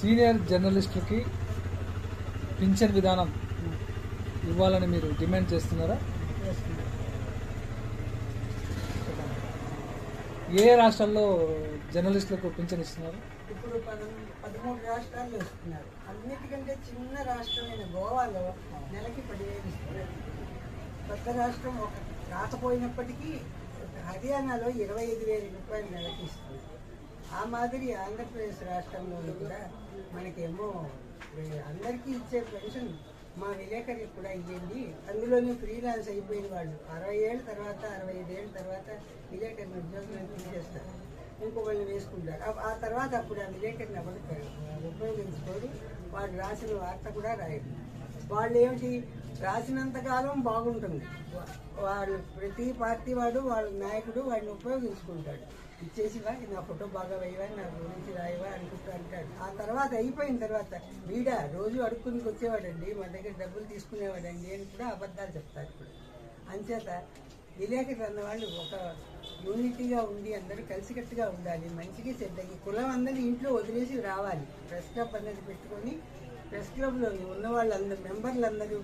Senior జర్నలిస్టులకి pension విధానం ఇవ్వాలని మీరు డిమాండ్ చేస్తున్నారా? ఏ రాష్ట్రాల్లో జర్నలిస్టులకు పింఛన్ ఇస్తున్నారు? ఇప్పుడు పదమూడు రాష్ట్రాల్లో ఇస్తున్నారు. అన్నిటికంటే చిన్న రాష్ట్రమైన గోవాలో నెలకి పదివేలు ఇస్తున్నారు. కొత్త రాష్ట్రం ఒక రాకపోయినప్పటికీ హర్యానాలో ఇరవై ఐదు వేల రూపాయలు నెలకి ఇస్తుంది ఆ మాదిరి ఆంధ్రప్రదేశ్ రాష్ట్రంలో కూడా మనకేమో అందరికీ ఇచ్చే పెన్షన్ మా విలేకరికి కూడా ఇవ్వండి అందులోనే ఫ్రీలాన్స్ అయిపోయిన వాళ్ళు అరవై ఏళ్ళ తర్వాత అరవై ఐదు ఏళ్ళ తర్వాత విలేకరిని ఉద్యోగం తీసేస్తారు. ఇంకొకళ్ళని వేసుకుంటారు. ఆ- ఆ తర్వాత అప్పుడు ఆ విలేకరిని ఎవరు ఉపయోగించుకోరు. వాడు రాసిన వార్త కూడా రాయరు. వాళ్ళు ఏమిటి రాసినంతకాలం బాగుంటుంది. వాడు వాళ్ళు ప్రతి పార్టీ వాడు వాళ్ళ నాయకుడు వాడిని ఉపయోగించుకుంటాడు. ఇచ్చేసివా? నా ఫోటో బాగా వేయవా? నా గురించి రాయవా? అనుకుంటూ అంటాడు. ఆ తర్వాత అయిపోయిన తర్వాత వీడా రోజు అడుక్కునికి వచ్చేవాడండి. మా దగ్గర డబ్బులు తీసుకునేవాడండి అని కూడా అబద్ధాలు చెప్తారు ఇప్పుడు. అంచేత విలేకరులు అన్నవాళ్ళు ఒక యూనిటీగా ఉండి అందరూ కలిసికట్టుగా ఉండాలి. మంచిగా చెడ్డకి. కులం అందరినీ ఇంట్లో వదిలేసి రావాలి. ప్రెస్ క్లబ్ అనేది పెట్టుకొని ప్రెస్ క్లబ్లో ఉన్న వాళ్ళందరూ మెంబర్లందరూ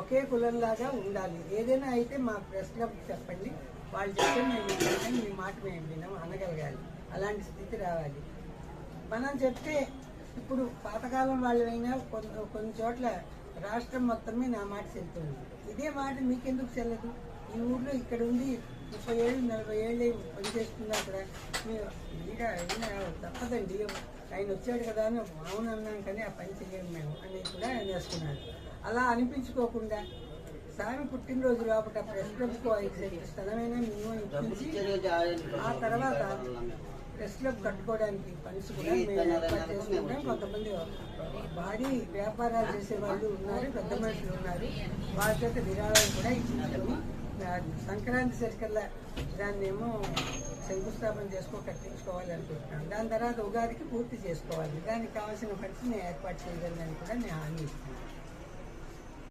ఒకే కులంలాగా ఉండాలి. ఏదైనా అయితే మా ప్రెస్ క్లబ్ చెప్పండి. వాళ్ళు చెప్తే మేము వింటాం, మీ మాట మేము విన్నాం అనగలగాలి. అలాంటి స్థితి రావాలి. మనం చెప్తే ఇప్పుడు పాతకాలం వాళ్ళైనా కొన్ని కొన్ని చోట్ల రాష్ట్రం మొత్తమే నా మాట చెల్లుతుంది ఇదే మాట మీకెందుకు చెల్లదు? ఈ ఊర్లో ఇక్కడ ఉంది ముప్పై ఏళ్ళు నలభై ఏళ్ళు పనిచేస్తున్నా అక్కడ మీరు ఈడ అయినా తప్పదండి ఆయన వచ్చాడు కదా అని అవును అన్నాం కానీ ఆ పని చేయము మేము అని కూడా అనేస్తున్నాడు అలా అనిపించుకోకుండా స్వామి పుట్టినరోజు లోపల ప్రెస్ క్లబ్కు ఐదు స్థలమైనా మినిమం ఇప్పించి ఆ తర్వాత ప్రెస్ క్లబ్ కట్టుకోవడానికి ఫండ్స్ కూడా మేము ఏర్పాటు చేసుకుంటాం కొంతమంది భారీ వ్యాపారాలు చేసే వాళ్ళు ఉన్నారు పెద్ద మనుషులు ఉన్నారు వాళ్ళ చేత విరాళాలు కూడా ఇచ్చించుకొని సంక్రాంతి సరికల్లా దాన్ని ఏమో శంకుస్థాపన చేసుకో కట్టించుకోవాలి అనుకుంటున్నాను. దాని తర్వాత ఉగాదికి పూర్తి చేసుకోవాలి. దానికి కావాల్సిన ఫండ్స్ నేను ఏర్పాటు చేయగలను కూడా నేను హామీ ఇస్తున్నాను.